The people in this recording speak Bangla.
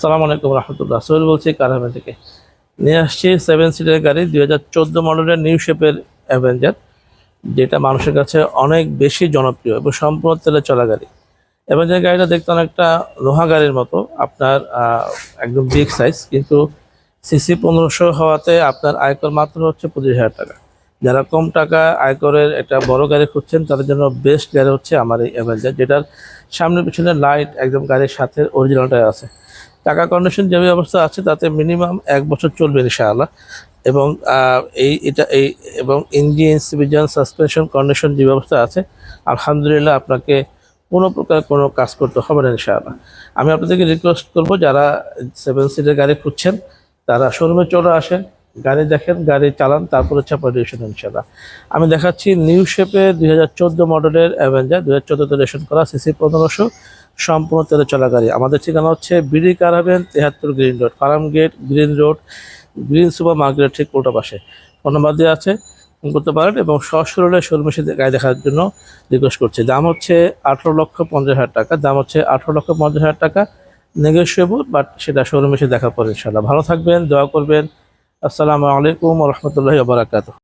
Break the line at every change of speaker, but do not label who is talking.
সালাম আলাইকুম রহমতুল্লাহ। সোহেল বলছি কারহামে থেকে? নিয়ে আসছি সেভেন সিটের গাড়ি, দুই হাজার চোদ্দ মডেলের নিউ শেপের অ্যাভেঞ্জার যেটা মানুষের কাছে অনেক বেশি জনপ্রিয় এবং সম্পূর্ণ তেলে চলা গাড়ি। অ্যাভেঞ্জার গাড়িটা দেখতে অনেকটা লোহা গাড়ির মতো, আপনার একদম বিগ সাইজ কিন্তু সিসি পনেরোশো হওয়াতে আপনার আয়কর মাত্র হচ্ছে পঁচিশ হাজার টাকা। যারা কম টাকা আয়করের একটা বড় গাড়ি খুঁজছেন, তাদের জন্য বেস্ট গাড়ি হচ্ছে আমার এই অ্যাভেঞ্জার যেটার সামনে পিছনে লাইট একদম গাড়ির সাথে অরিজিনালটাই আছে। টাকা কন্ডিশন যে অবস্থা আছে, তাতে মিনিমাম এক বছর চলবে ইনশাআল্লাহ। এবং এই, এটা, এই, এবং ইঞ্জিন সিভিজন সাসপেনশন কন্ডিশন যে ব্যবস্থা আছে, আলহামদুলিল্লাহ আপনাকে কোনো প্রকার কোনো কাজ করতে হবে না ইনশাআল্লাহ। আমি আপনাদেরকে রিকোয়েস্ট করব, যারা সেভেন সিটের গাড়ি খুঁজছেন, তারা শোরুমে চলে আসেন, গাড়ি দেখেন, গাড়ি চালান, তারপর হচ্ছে আপনার রেশন ইনশাআল্লাহ। আমি দেখাচ্ছি নিউ শেপে দুই হাজার চোদ্দ মডেলের অ্যাভেঞ্জার দুই হাজার চোদ্দোতে রেশন করা সিসি পনেরোশো। সম্পূর্ণ তেলে চলা গাড়ি আমাদের ঠিকানা হচ্ছে বিডি কারাবেন তেহাত্তর green road, farm gate, green road, green super মার্কেটের ঠিক উল্টা পাশে। ফোন নাম্বার দেওয়া আছে, ফোন করতে পারেন এবং সশরীরে শোরুমে এসে গাড়ি দেখার জন্য রিকোয়েস্ট করছে। দাম হচ্ছে আঠারো লক্ষ পঞ্চাশ হাজার টাকা, দাম হচ্ছে আঠারো লক্ষ পঞ্চাশ হাজার টাকা নেগোসিয়েবল বাট সেটা শোরুমে এসে দেখা পরে ইনশাল্লাহ ভালো থাকবেন, দোয়া করবেন। আসসালামু আলাইকুম রহমতুল্লাহি বারাকাতুহ।